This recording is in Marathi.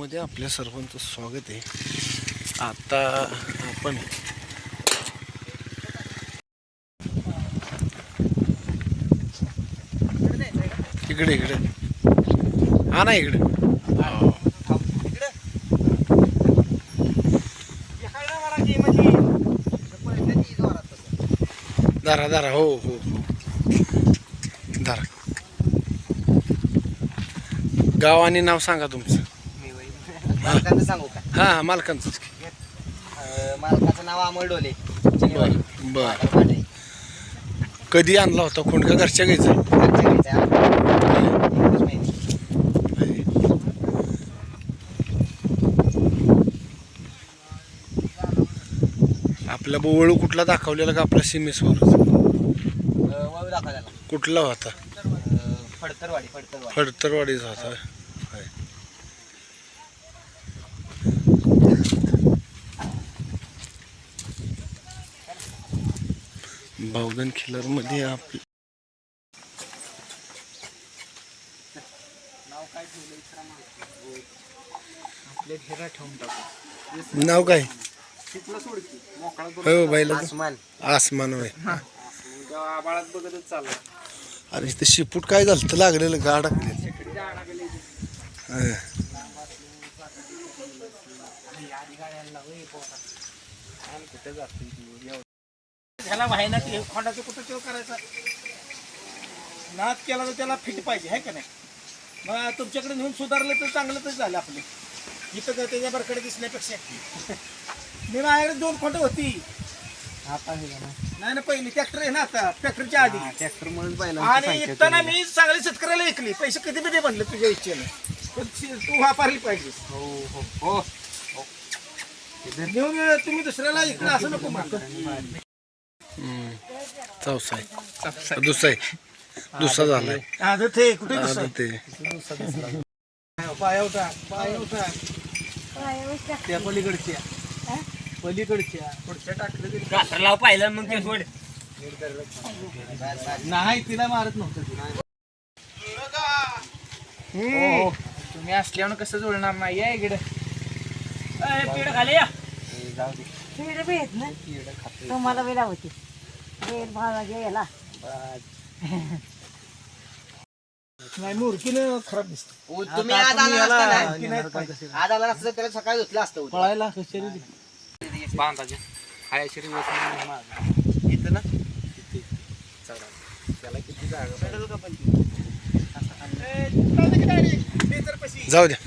व्हिडिओमध्ये आपल्या सर्वांचं स्वागत आहे. आता आपण इकडे इकडे. हा ना इकडे. दारा दारा. हो हो हो. दारा. गाव आणि नाव सांगा तुमचं. मालकाचं सांगू का? हा हा मालकांचंच की. अं, मालकाचं नाव अमोल डोले बर बर. कधी आणला होता कोण का घरच्या घ्यायचं आपला बोवळू कुठला दाखवलेला का आपल्या सीमेसवरच वळू दाखवायला कुठला होता? फडतरवाडी फडतरवाडी. फडतरवाडीचा होता. बावधन खिलरमध्ये आप नाव काय हो बाईला आसमान आसमान होय अरे इथं शिपूट काय झालं लागलेलं गाड ह्याला व्हायना ते खोंडाचं कुठं तेव करायचा? नाद केला तर त्याला फिट पाहिजे आहे का नाही? मग तुमच्याकडे नेऊन सुधारलं तर चांगलं तर झालं आपलं. इथं तर त्याच्या बरकडे दिसण्यापेक्षा. मी माझ्याकडे दोन खोंड होती. आता हे ना नाही ना पहिली ट्रॅक्टर आहे ना आता ट्रॅक्टरच्या आधी. ट्रॅक्टर म्हणून आणि इथं मी चांगली शेतकऱ्याला ऐकली पैसे कधी कधी म्हणले तुझ्या इच्छेनं. पण ती- तू वापरली पाहिजे. हो हो हो. नेऊन तुम्ही दुसऱ्याला ऐकलं असं नको म्हणतो चौसा आहे दुसरा आहे दुसरा झालाय. आता ते कुठे आता दुसरं? ते. पाया होता पाया होता त्या पलीकडच्या. पलीकडच्या. पुढच्या टाकलं लाव पाहिलं मग ते सोड. नाही तिला मारत नव्हतं हो, तुम्ही असल्यावर कसं जुळणार? नाही या इकडे. पेड खाली या. जाऊ दे ना. तुम्हाला वेळा होती वेळ भावा गेला नाही खराब दिसत. ओ, तुम्ही आज आला नसता ना? आज आला नसतं त्याला सकाळी धुतलं असतं. पळायला कशाने बांधायचे. हाय शरी इथं ना? त्याला किती जागा जाऊ द्या.